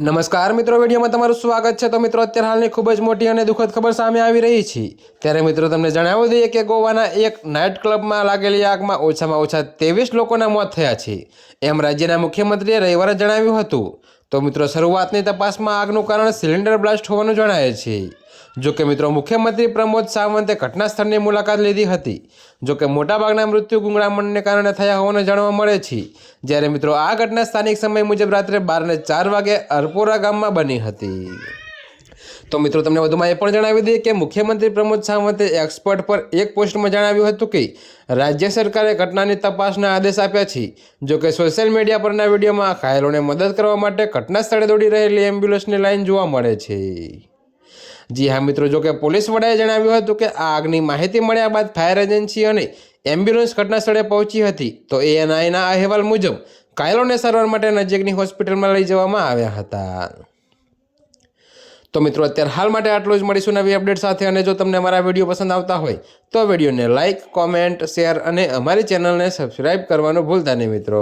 નમસ્કાર મિત્રો, વિડીયોમાં તમારું સ્વાગત છે. તો મિત્રો, અત્યારે હાલની ખૂબ જ મોટી અને દુઃખદ ખબર સામે આવી રહી છે. ત્યારે મિત્રો, તમને જણાવી દઈએ કે ગોવાના એક નાઇટ ક્લબમાં લાગેલી આગમાં ઓછામાં ઓછા ત્રેવીસ લોકોના મોત થયા છે. એમ રાજ્યના મુખ્યમંત્રીએ રવિવારે જણાવ્યું હતું. તો મિત્રો, શરૂઆતની તપાસમાં આગનું કારણ સિલિન્ડર બ્લાસ્ટ હોવાનું જણાય છે. જોકે મિત્રો, મુખ્યમંત્રી પ્રમોદ સાવંતે ઘટના સ્થળની મુલાકાત લીધી હતી. જોકે મોટાભાગના મૃત્યુ ગુંગળામણને કારણે થયા હોવાનું જાણવા મળે છે. જ્યારે મિત્રો, આ ઘટના સ્થાનિક સમય મુજબ રાત્રે બારને ચાર વાગે અરપોરા ગામમાં બની હતી. તો મિત્રો, તમને વધુમાં એ પણ જણાવી દઈએ કે મુખ્યમંત્રી પ્રમોદ સાવંતે એક્સપર્ટ પર એક પોસ્ટમાં જણાવ્યું હતું કે, રાજ્ય સરકારે ઘટનાની તપાસના આદેશ આપ્યા છે. જોકે સોશિયલ મીડિયા પરના વિડીયોમાં ઘાયલોને મદદ કરવા માટે ઘટના સ્થળે દોડી રહેલી એમ્બ્યુલન્સની લાઈન જોવા મળે છે. જી હા મિત્રો, જો કે પોલીસ વડાએ જણાવ્યું હતું કે આ આગની માહિતી મળ્યા બાદ ફાયર એજન્સી અને એમ્બ્યુલન્સ ઘટના સ્થળે પહોંચી હતી. તો એએનઆઈના અહેવાલ મુજબ, કાયલોને સારવાર માટે નજીકની હોસ્પિટલમાં લઈ જવામાં આવ્યા હતા. તો મિત્રો, અત્યારે હાલ માટે આટલું જ. મળીશું નવી અપડેટ સાથે અને જો તમને અમારા વીડિયો પસંદ આવતા હોય, તો વિડીયોને લાઇક કોમેન્ટ, શેર અને અમારી ચેનલને સબસ્ક્રાઈબ કરવાનું ભૂલતા નહીં મિત્રો.